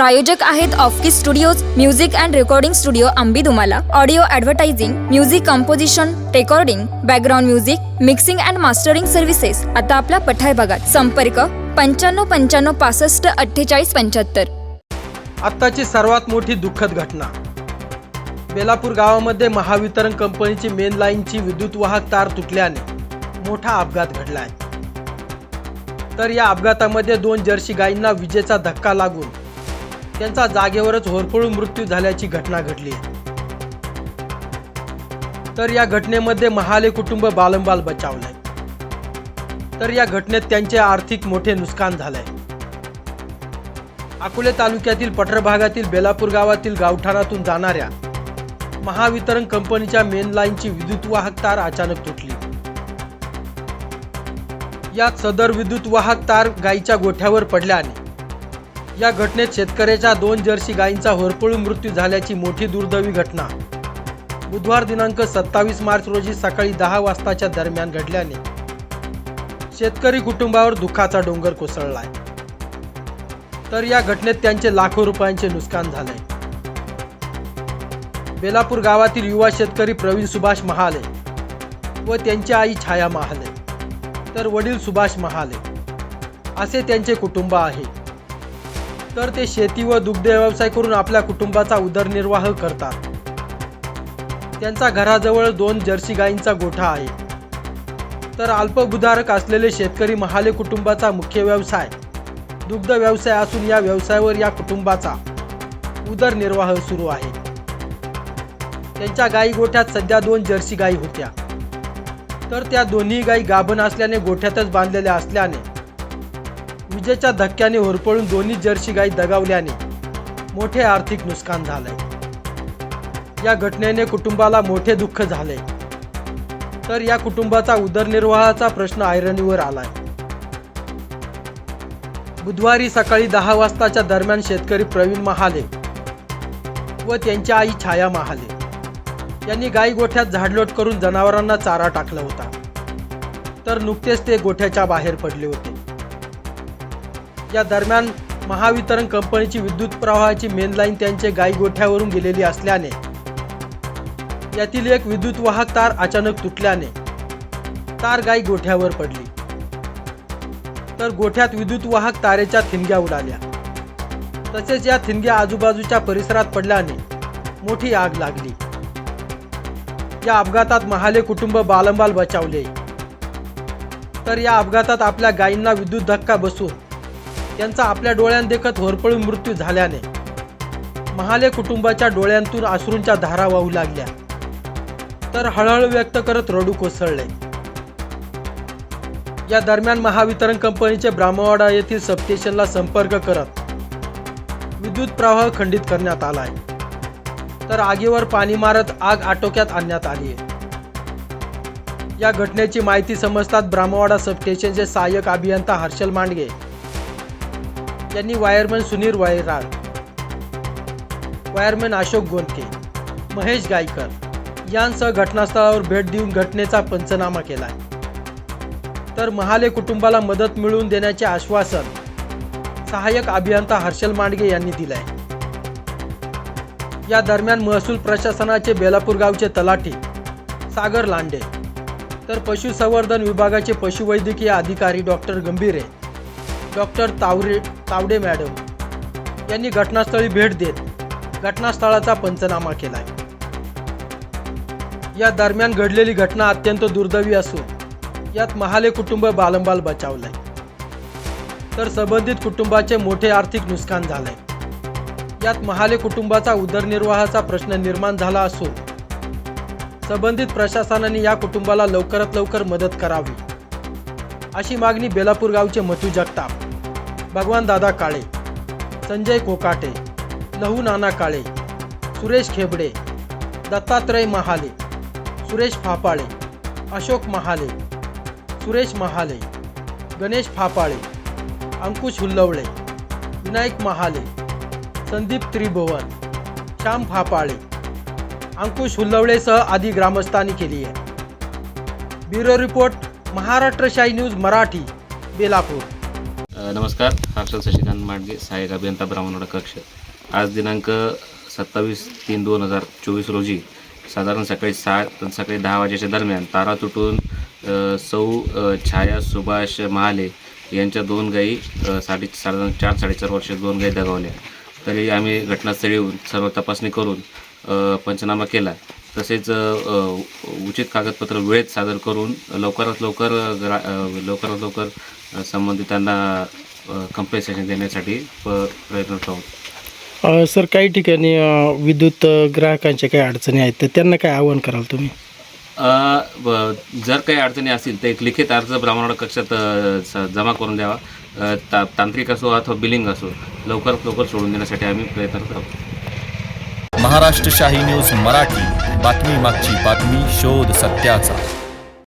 प्रायोजक आहेत ऑफकी studios music and recording studio Ambi Dhumala audio advertising music composition recording background music mixing and mastering services आता आपल्या पठार भागात संपर्क पंच्याण्णव पंच्याण्णव पासष्ट अठ्ठेचाळीस पंच्याहत्तर. आत्ताची सर्वात मोठी दुःखद घटना. बेलापूर गावामध्ये महावितरण कंपनीची मेन लाईनची विद्युत वाहक तार तुटल्याने मोठा अपघात घडला आहे. तर या अपघातामध्ये दोन जर्सी गायींना विजेचा धक्का लागून त्यांचा जागेवरच होरपळून मृत्यू झाल्याची घटना घडली. आहे तर या घटनेमध्ये महाले कुटुंब बालंबाल बचावलंय. तर या घटनेत त्यांचे आर्थिक मोठे नुकसान झालंय. अकोले तालुक्यातील पठर भागातील बेलापूर गावातील गावठाणातून जाणाऱ्या महावितरण कंपनीच्या मेन लाईनची विद्युत वाहक तार अचानक तुटली. यात सदर विद्युत वाहक तार गायीच्या गोठ्यावर पडल्याने या घटनेत शेतकऱ्याच्या दोन जर्सी गायींचा होरपळून मृत्यू झाल्याची मोठी दुर्दैवी घटना. बुधवार दिनांक सत्तावीस मार्च रोजी सकाळी दहा वाजताच्या दरम्यान घडल्याने शेतकरी कुटुंबावर दुःखाचा डोंगर कोसळलाय. तर या घटनेत त्यांचे लाखो रुपयांचे नुकसान झाले बेलापूर गावातील युवा शेतकरी प्रवीण सुभाष महाले व त्यांची आई छाया महाले तर वडील सुभाष महाले असे त्यांचे कुटुंब आहे. तर ते शेती व दुग्ध व्यवसाय करून आपल्या कुटुंबाचा उदरनिर्वाह करतात. त्यांचा घराजवळ दोन जर्सी गायींचा गोठा आहे. तर अल्पभूधारक असलेले शेतकरी महाले कुटुंबाचा मुख्य व्यवसाय दुग्ध व्यवसाय असून या व्यवसायावर या कुटुंबाचा उदरनिर्वाह सुरू आहे. त्यांच्या गाई गोठ्यात सध्या दोन जर्सी गायी होत्या. तर त्या दोन्ही गायी गाभण असल्याने गोठ्यातच बांधलेल्या असल्याने विजेच्या धक्क्याने होरपळून दोन्ही जर्सी गाई दगावल्याने मोठे आर्थिक नुकसान झालंय. या घटनेने कुटुंबाला मोठे दुःख झाले. तर या कुटुंबाचा उदरनिर्वाहाचा प्रश्न ऐरणीवर आलाय. बुधवारी सकाळी दहा वाजताच्या दरम्यान शेतकरी प्रवीण महाले व त्यांची आई छाया महाले यांनी गाई गोठ्यात झाडलोट करून जनावरांना चारा टाकला होता. तर नुकतेच ते गोठ्याच्या बाहेर पडले होते. या दरम्यान महावितरण कंपनीची विद्युत प्रवाहाची मेन लाईन त्यांचे गाई गोठ्यावरून गेलेली असल्याने यातील एक विद्युत वाहक तार अचानक तुटल्याने तार गाई गोठ्यावर पडली. तर गोठ्यात विद्युत वाहक तारेच्या थिंग्या उडाल्या. तसेच या थिंग्या आजूबाजूच्या परिसरात पडल्याने मोठी आग लागली. या अपघातात महाले कुटुंब बालंबाल बचावले. तर या अपघातात आपल्या गायींना विद्युत धक्का बसून त्यांचा आपल्या डोळ्यांदेखत होरपळून मृत्यू झाल्याने महाले कुटुंबाच्या डोळ्यांतून अश्रूंच्या धारा वाहू लागल्या. तर हळहळ व्यक्त करत रडू कोसळले. या दरम्यान महावितरण कंपनीचे ब्राह्मवाडा येथील सबस्टेशनला संपर्क करत विद्युत प्रवाह खंडित करण्यात आला आहे तर आगीवर पाणी मारत आग आटोक्यात आणण्यात आली आहे. या घटनेची माहिती समजतात ब्राह्मवाडा सबस्टेशनचे सहाय्यक अभियंता हर्षल मांडगे यांनी वायरमॅन सुनील वायराळ वायरमन अशोक गोंदके महेश गायकर यांसह घटनास्थळावर भेट देऊन घटनेचा पंचनामा केला तर महाले कुटुंबाला मदत मिळवून देण्याचे आश्वासन सहाय्यक अभियंता हर्षल मांडगे यांनी दिलंय. या दरम्यान महसूल प्रशासनाचे बेलापूर गावचे तलाठी सागर लांडे तर पशुसंवर्धन विभागाचे पशुवैद्यकीय अधिकारी doctor Gambhire doctor Taware Tawde madam यांनी घटनास्थळी भेट देत घटनास्थळाचा पंचनामा केलाय. या दरम्यान घडलेली घटना अत्यंत दुर्दैवी असून यात महाले कुटुंब बालंबाल बचावलंय. तर संबंधित कुटुंबाचे मोठे आर्थिक नुकसान झालंय. यात महाले कुटुंबाचा उदरनिर्वाहाचा प्रश्न निर्माण झाला असून संबंधित प्रशासनाने या कुटुंबाला लवकरात लवकर मदत करावी अशी मागणी बेलापूर गावचे मथू जगताप भगवान दादा काळे संजय कोकाटे लहू नाना काळे सुरेश खेबडे दत्तात्रय महाले सुरेश फापाळे अशोक महाले सुरेश महाले गणेश फापाळे अंकुश हुल्लवळे विनायक महाले संदीप त्रिभुवन श्याम फापाळे अंकुश हुल्लवळेसह आदी ग्रामस्थांनी केली आहे. ब्युरो रिपोर्ट महाराष्ट्र शाही न्यूज मराठी बेलापूर. नमस्कार हर्षल शशिकांत माडगे सहाय्यक अभियंता ब्राह्मणवाडा कक्ष. आज दिनांक सत्तावीस तीन दोन हजार चोवीस रोजी साधारण सकाळी सात सकाळी दहा वाजेच्या दरम्यान तारा तुटून सौ छाया सुभाष महाले यांच्या दोन गायी साडे साधारण चार साडेचार वर्ष दोन गायी दगावल्या. तरी आम्ही घटनास्थळी येऊन सर्व तपासणी करून पंचनामा केला. तसेच उचित कागदपत्र वेळेत सादर करून लवकरात लवकर ग्रा लवकरात लवकर संबंधितांना कम्पेन्सेशन देण्यासाठी प प्रयत्नरत आहोत. अ, सर काही ठिकाणी अ, विद्युत अ, ग्राहकांच्या काही अडचणी आहेत तर त्यांना काय आव्हान कराल तुम्ही? अ, ब- जर काही अडचणी असतील तर एक लिखित अर्ज ब्राह्मणाला कक्षात अ, स- जमा करून द्यावा. अ, ता तांत्रिक असो अथवा बिलिंग असो लवकरात लवकर सोडून देण्यासाठी आम्ही प्रयत्नरत आहोत महाराष्ट्र शाही न्यूज मराठी बातमी मागची बातमी शोध सत्याचा.